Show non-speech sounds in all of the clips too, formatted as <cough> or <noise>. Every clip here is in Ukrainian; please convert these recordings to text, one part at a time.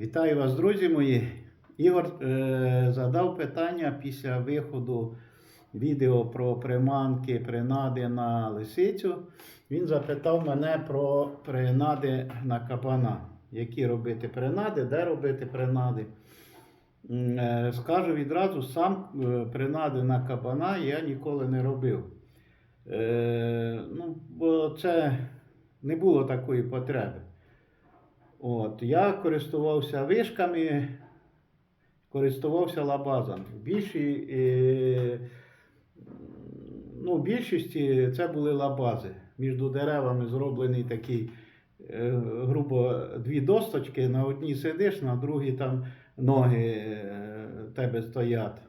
Вітаю вас, друзі мої. Ігор е, задав питання після виходу відео про приманки, принади на лисицю. Він запитав мене про принади на кабана. Які робити принади, де робити принади. Е, Скажу відразу, сам е, принади на кабана я ніколи не робив. Е, ну, бо це не було такої потреби. От, я користувався вишками, користувався лабазом. В е, ну, в більшості це були лабази. Між деревами зроблений такий, е, грубо, дві досточки. На одній сидиш, на другій там ноги е, тебе стоять.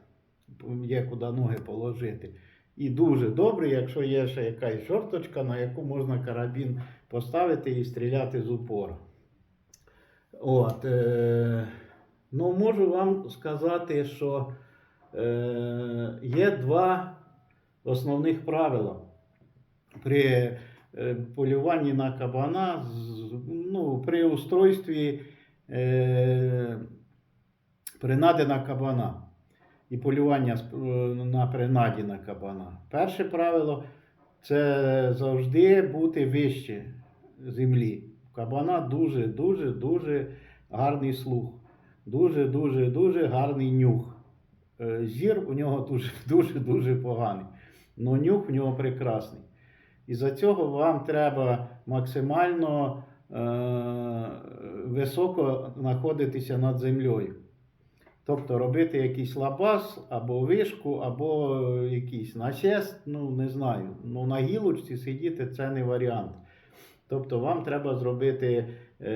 Є куди ноги положити. І дуже добре, якщо є ще якась шорточка, на яку можна карабін поставити і стріляти з упора. От, е, ну, можу вам сказати, що е, є два основних правила при е, полюванні на кабана, ну, при устройстві е, принади на кабана і полювання е, на принаді на кабана. Перше правило це завжди бути вище землі. Кабана дуже, дуже, дуже гарний слух. Дуже, дуже, дуже гарний нюх. Е, Зір у нього дуже, <laughs> дуже, дуже поганий. але нюх у нього прекрасний. І за цього вам треба максимально е, високо знаходитися над землею. Тобто робити якийсь лабаз або вишку, або якийсь насест, ну не знаю. Ну на гілочці сидіти це не варіант. Тобто вам треба зробити е,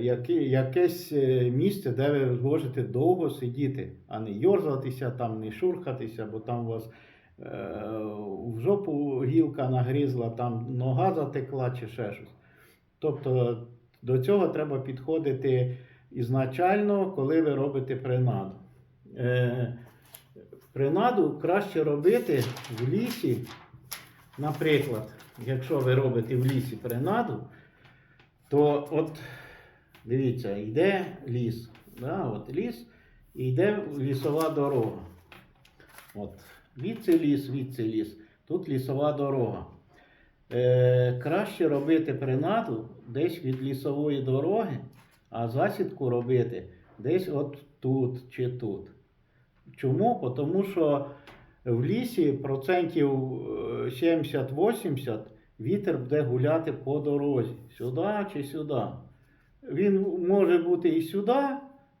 яке, якесь е, місце, де ви зможете довго сидіти, а не йорзатися, там, не шурхатися, бо там у вас е, в жопу гілка нагризла, там нога затекла чи ще щось. Тобто до цього треба підходити ізначально, коли ви робите принаду. Принаду краще робити в лісі, наприклад, якщо ви робите в лісі принаду, то от дивіться, йде ліс. Да, от ліс, і йде лісова дорога. От, відси ліс, відси ліс. Тут лісова дорога. Е, краще робити принаду десь від лісової дороги, а засідку робити десь от тут чи тут. Чому? Тому що в лісі процентів е, 70-80 вітер буде гуляти по дорозі. Сюди чи сюди. Він може бути і сюди,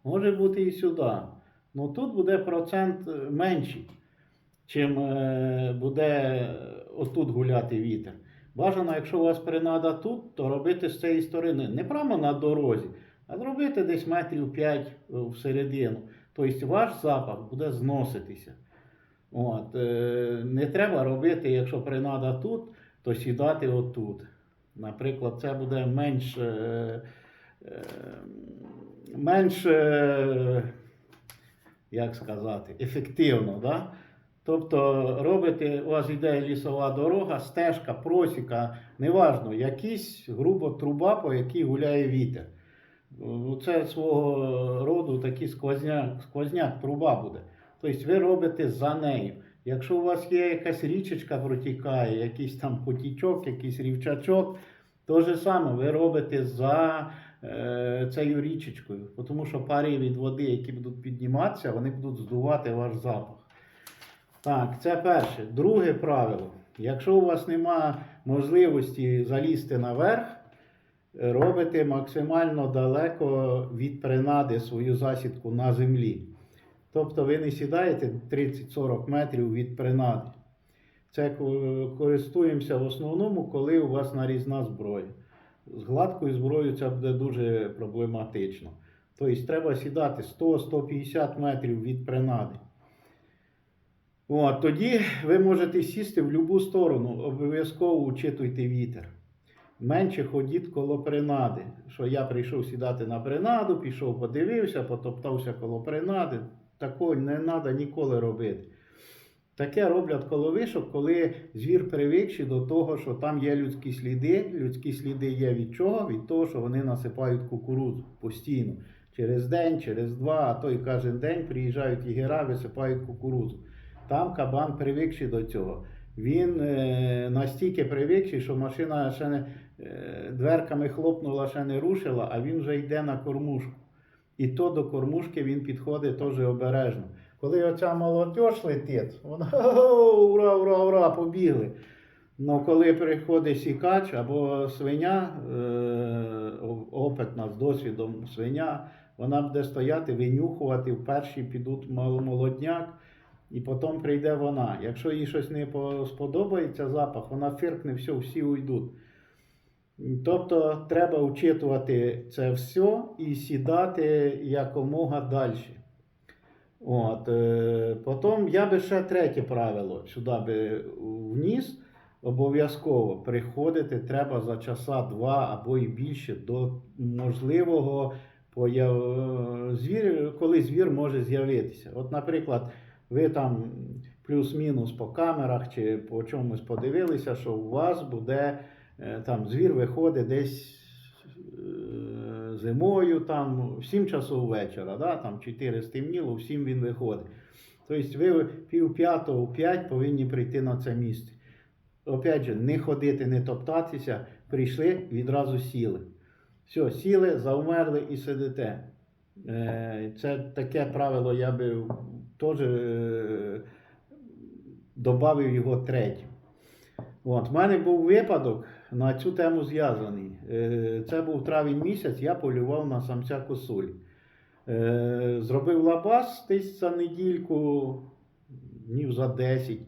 може бути і сюди. Ну тут буде процент е, менший, чим е, буде отут гуляти вітер. Бажано, якщо у вас принада тут, то робити з цієї сторони не прямо на дорозі, а зробити десь метрів 5 всередину. Тобто ваш запах буде зноситися. От, е, не треба робити, якщо принада тут, то сідати отут. Наприклад, це буде менш, е, е, менш як сказати, ефективно. Да? Тобто робите, у вас йде лісова дорога, стежка, просіка, неважно, якийсь грубо труба, по якій гуляє вітер. Це свого роду такий сквозняк, сквозняк труба буде. Тобто ви робите за нею. Якщо у вас є якась річечка протікає, якийсь там потічок, якийсь рівчачок, то же саме ви робите за е, цією річечкою. Тому що пари від води, які будуть підніматися, вони будуть здувати ваш запах. Так, це перше. Друге правило. Якщо у вас немає можливості залізти наверх, робите максимально далеко від принади свою засідку на землі. Тобто ви не сідаєте 30-40 метрів від принади. Це користуємося в основному, коли у вас нарізна зброя. З гладкою зброєю це буде дуже проблематично. Тобто треба сідати 100-150 метрів від принади. От, тоді ви можете сісти в будь-яку сторону, обов'язково учитуйте вітер. Менше ходіть коло принади. Що я прийшов сідати на принаду, пішов, подивився, потоптався коло принади. Такого не треба ніколи робити. Таке роблять коло вишок, коли звір привикший до того, що там є людські сліди. Людські сліди є від чого? Від того, що вони насипають кукурудзу постійно. Через день, через два, а то й кожен день приїжджають ігера, висипають кукурудзу. Там кабан привикший до цього. Він е, настільки привикший, що машина ще не е, дверками хлопнула, ще не рушила, а він вже йде на кормушку. І то до кормушки він підходить теж обережно. Коли оця молодь летить, вона ура, ура, ура, побігли. Ну, коли приходить сікач або свиня, е, опитна з досвідом свиня, вона буде стояти, винюхувати, вперші підуть молодняк, і потім прийде вона. Якщо їй щось не сподобається запах, вона фиркне, все, всі уйдуть. Тобто треба вчитувати це все і сідати якомога далі. От, е, потім я би ще третє правило сюди би вніс. Обов'язково приходити треба за часа два або і більше до можливого появ... звір, коли звір може з'явитися. От, наприклад, ви там плюс-мінус по камерах чи по чомусь подивилися, що у вас буде там звір виходить десь е, зимою, там в 7 часов вечора, да, там 4 стемніло, в 7 він виходить. Тобто ви пів п'ятого, в 5 повинні прийти на це місце. Опять же, не ходити, не топтатися, прийшли, відразу сіли. Все, сіли, завмерли і сидите. Е, Це таке правило, я би теж е, додав його третім. От, в мене був випадок на цю тему зв'язаний. Е, Це був травень місяць, я полював на самця косулі. Е, Зробив лабаз десь за недільку, днів за 10.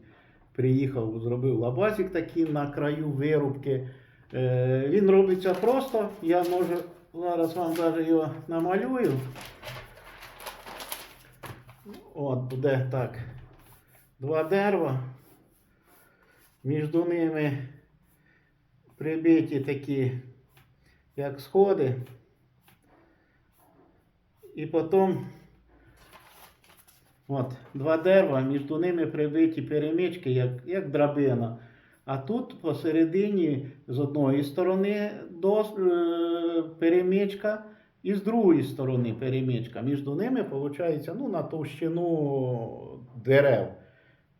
Приїхав, зробив лабазик такий на краю вирубки. Е, Він робиться просто. Я можу зараз вам навіть його намалюю. От буде так. Два дерева. Між ними прибиті такі, як сходи. І потім от, два дерева, між ними прибиті перемички, як, як драбина. А тут посередині з одної сторони дос, е, перемичка і з другої сторони перемичка. Між ними виходить ну, на товщину дерев.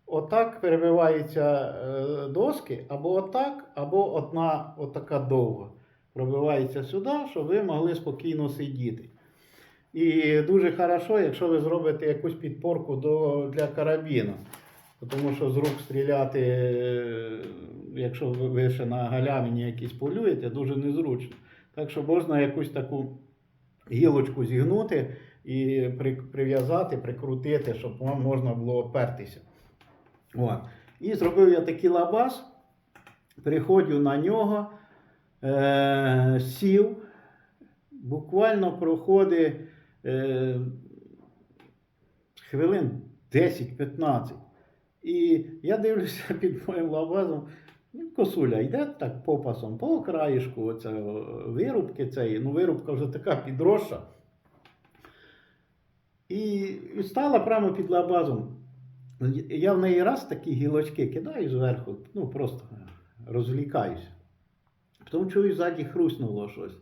Отак перебиваються е, доски, або отак, або одна отака довга. Пробивається сюди, щоб ви могли спокійно сидіти. І дуже хорошо, якщо ви зробите якусь підпорку до, для карабіну. Тому що з рук стріляти, е, якщо ви ще на галявині якісь полюєте, дуже незручно. Так що можна якусь таку гілочку зігнути і прив'язати, прикрутити, щоб вам можна було опертися. От. І зробив я такий лабаз, приходжу на нього, е- сів, буквально проходить е- хвилин 10-15. І я дивлюся <laughs> під моїм лабазом, ну, косуля йде так попасом по краєшку оце, вирубки цієї, ну вирубка вже така підросша. І стала прямо під лабазом. Я в неї раз такі гілочки кидаю зверху, ну просто розвлікаюся. Потім чую, ззаді хруснуло щось.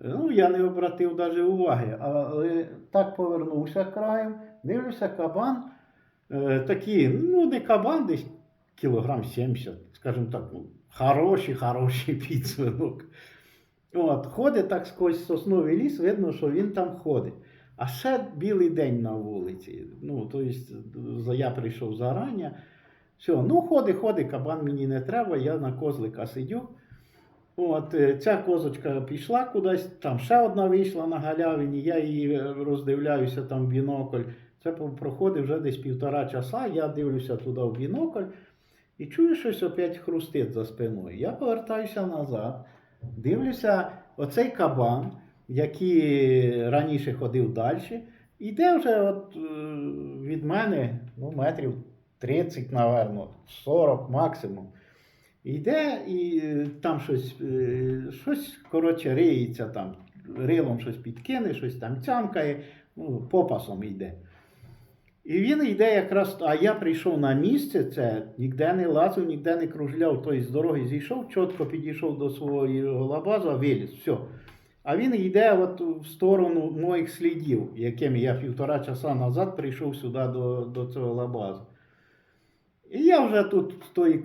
Ну, я не обратив навіть уваги, але так повернувся краєм, дивлюся, кабан е, такий, ну не кабан, десь кілограм 70, скажімо так, ну, хороший, хороший <laughs> підсвинок. От, ходить так сквозь сосновий ліс, видно, що він там ходить. А ще білий день на вулиці. Ну, тобто, я прийшов зарання. Все, ну ходи, ходи, кабан мені не треба, я на козлика сидю. От, е, ця козочка пішла кудись, там ще одна вийшла на галявині, я її е, роздивляюся там в бінокль. Це проходить вже десь півтора часа, я дивлюся туди в бінокль і чую, щось опять хрустить за спиною. Я повертаюся назад, дивлюся, оцей кабан, який раніше ходив далі, іде вже от, е, від мене ну, метрів 30, напевно, 40 максимум. Йде і е, там щось, е, щось коротше, риється там, рилом щось підкине, щось там цямкає, ну, попасом йде. І він йде якраз, а я прийшов на місце, це ніде не лазив, ніде не кружляв, тобто з дороги зійшов, чітко підійшов до свого лабазу, виліз, все. А він йде от в сторону моїх слідів, якими я півтора часа назад прийшов сюди до, до цього лабазу. І я вже тут з тої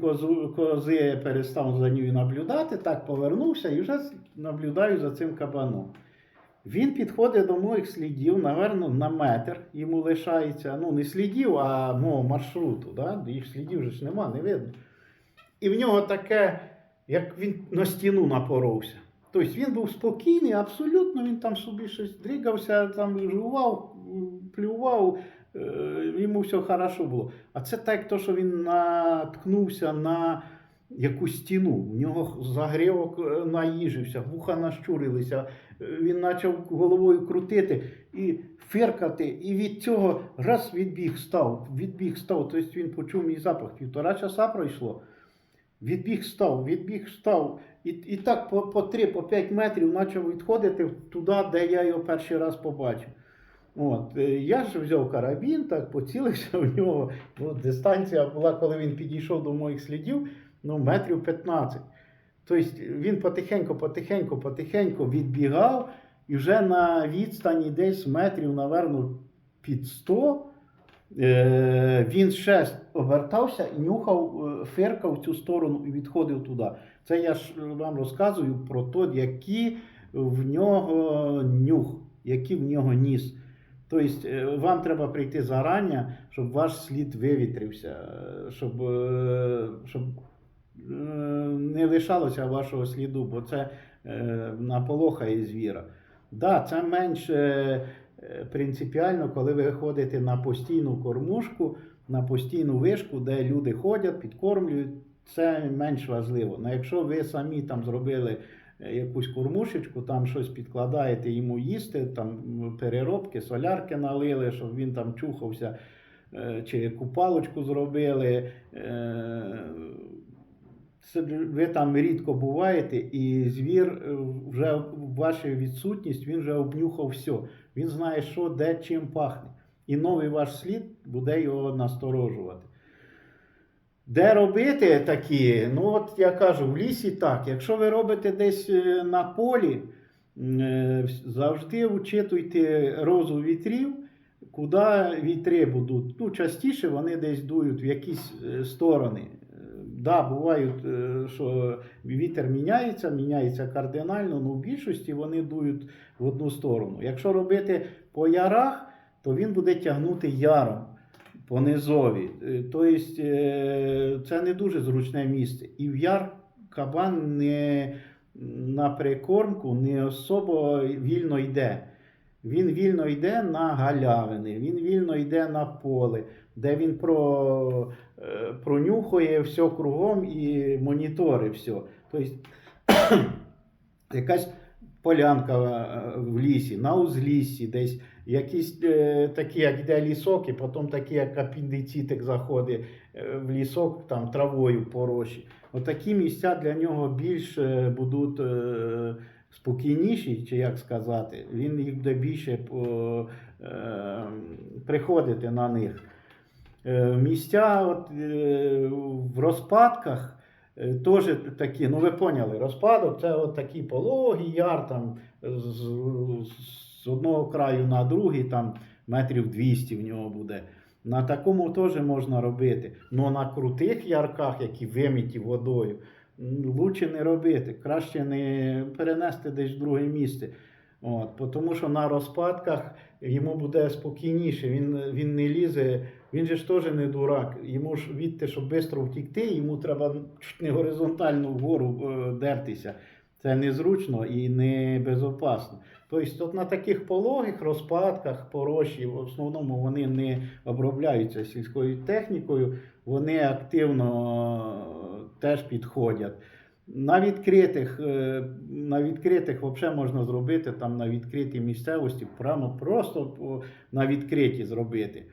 кози перестав за нею наблюдати, так повернувся і вже наблюдаю за цим кабаном. Він підходить до моїх слідів, наверно, на метр йому лишається. Ну, не слідів, а мого маршруту. Да? Їх слідів вже ж нема, не видно. І в нього таке, як він на стіну напоровся. Тобто він був спокійний, абсолютно, він там собі щось дрігався, там жував, плював, е, йому все хорошо було. А це так, то, що він наткнувся на якусь стіну. У нього загрівок е, наїжився, вуха нащурилися, е, він почав головою крутити і фиркати, і від цього раз відбіг став, відбіг став. Тобто він почув мій запах. Півтора часа пройшло. Відбіг став, відбіг став. І, і так по, по 3, по 5 метрів почав відходити туди, де я його перший раз побачив. От, е, я ж взяв карабін, так поцілився в нього. Ну, дистанція була, коли він підійшов до моїх слідів, ну, метрів 15. Тобто він потихеньку, потихеньку, потихеньку відбігав, і вже на відстані десь метрів, напевно, під 100, е, він ще обертався і нюхав, е, фиркав в цю сторону і відходив туди. Це я ж вам розказую про те, які в нього нюх, який в нього ніс. Тобто е, вам треба прийти зарані, щоб ваш слід вивітрився, е, щоб, е, щоб е, не лишалося вашого сліду, бо це е, наполохає звіра. Да, це менш е, е, принципіально, коли ви ходите на постійну кормушку, на постійну вишку, де люди ходять, підкормлюють, це менш важливо. Ну, якщо ви самі там зробили е, якусь кормушечку, там щось підкладаєте йому їсти, там переробки, солярки налили, щоб він там чухався, е, чи купалочку зробили. Ви там рідко буваєте, і звір е, вже в вашу відсутність він вже обнюхав все. Він знає, що де чим пахне. І новий ваш слід буде його насторожувати. Де робити такі? Ну, от я кажу, в лісі так. Якщо ви робите десь е, на полі, е, завжди вчитуйте розу вітрів, куди вітри будуть. Ну, частіше вони десь дують в якісь сторони. Да, бувають, е, що вітер міняється, міняється кардинально, але в більшості вони дують в одну сторону. Якщо робити по ярах, то він буде тягнути яром по низові. Е, Тобто е, це не дуже зручне місце. І в яр кабан не на прикормку не особо вільно йде. Він вільно йде на галявини, він вільно йде на поле, де він про, е, пронюхує все кругом і моніторить все. Тобто <coughs> якась полянка е, в лісі, на узліссі, десь якісь е, такі, як йде лісок, і потім такі, як апендицитик заходить в лісок, там травою порощі. Отакі місця для нього більш е, будуть спокійніші, чи як сказати, він їх буде більше е, приходити на них. Е, Місця от, е, в розпадках е, теж такі, ну ви поняли, розпадок це от такі пологі яр там з, з одного краю на другий, там метрів 200 в нього буде. На такому теж можна робити. але на крутих ярках, які вимиті водою, лучше не робити. Краще не перенести десь в друге місце. От, тому що на розпадках йому буде спокійніше, він, він не лізе, він же ж теж не дурак. Йому ж відти, щоб швидко втікти, йому треба чуть не горизонтально вгору е, дертися. Це незручно і не безопасно. Тобто от на таких пологих розпадках порощі, в основному вони не обробляються сільською технікою, вони активно е, теж підходять. На відкритих, е, на відкритих взагалі можна зробити там на відкритій місцевості, прямо просто на відкриті зробити.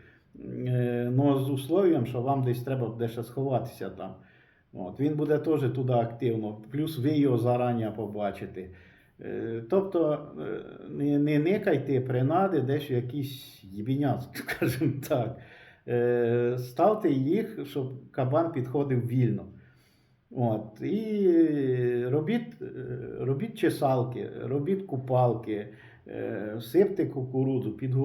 Ну, з условием, що вам десь треба буде сховатися там. От, він буде теж туди активно, плюс ви його зарані побачите. Тобто не, не никайте принади десь в якийсь їбінят, <laughs> скажімо так. Е, Ставте їх, щоб кабан підходив вільно. От, і робіть, е, робіть чесалки, робіть купалки, е, сипте кукурудзу, підготуйте.